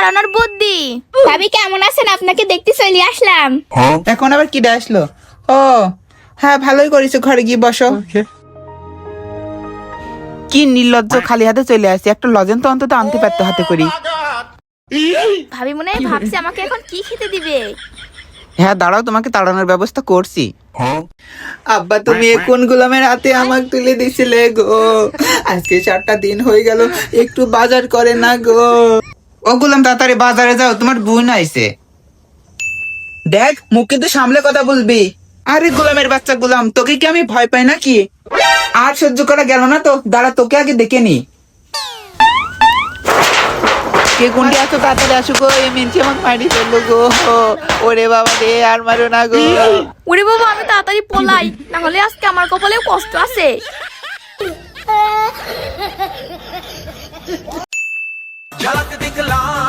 তাড়ানোর বুদ্ধি। ভাবি কেমন আছেন? আপনাকে দেখতে চলে আসলাম। এখন আবার কি আসলো? ও হ্যাঁ ভালোই করেছ। ঘরে গিয়ে বসো। কি নির্লজ্জ খালি হাতে চলে আসছে একটা লজেন তো অন্তত আনতে পারতো হাতে করি ভাবি মনে হয় ভাবছে আমাকে এখন কি খেতে দিবে? হ্যাঁ দাঁড়াও তোমাকে তাড়ানোর ব্যবস্থা করছি। আব্বা তুমি কোন গোলামের হাতে আমাকে তুলে দিছিলে গো? আজকে চারটা দিন হয়ে গেল। একটু বাজার করে না গো। ও গোলাম তাড়াতাড়ি বাজারে যাও তোমার বোন আইছে। দেখ মুখ কিন্তু সামলে কথা বলবি। আরে গোলামের বাচ্চা গোলাম তোকে কি আমি ভয় পাই নাকি? আর সহ্য করা গেল না তো দাঁড়া তোকে আগে দেখে নি। কে কোনটি এত তাড়াতাড়ি আসো গো? এই মিনছি আমাকে মারি ফেলল গো। ওরে বাবা রে আর মারো না গো। ওরে বাবা আমি তাড়াতাড়ি পলাই। না হলে আজকে আমার কপালেও কষ্ট আছে। ਝਲਕ ਦਿਖਲਾ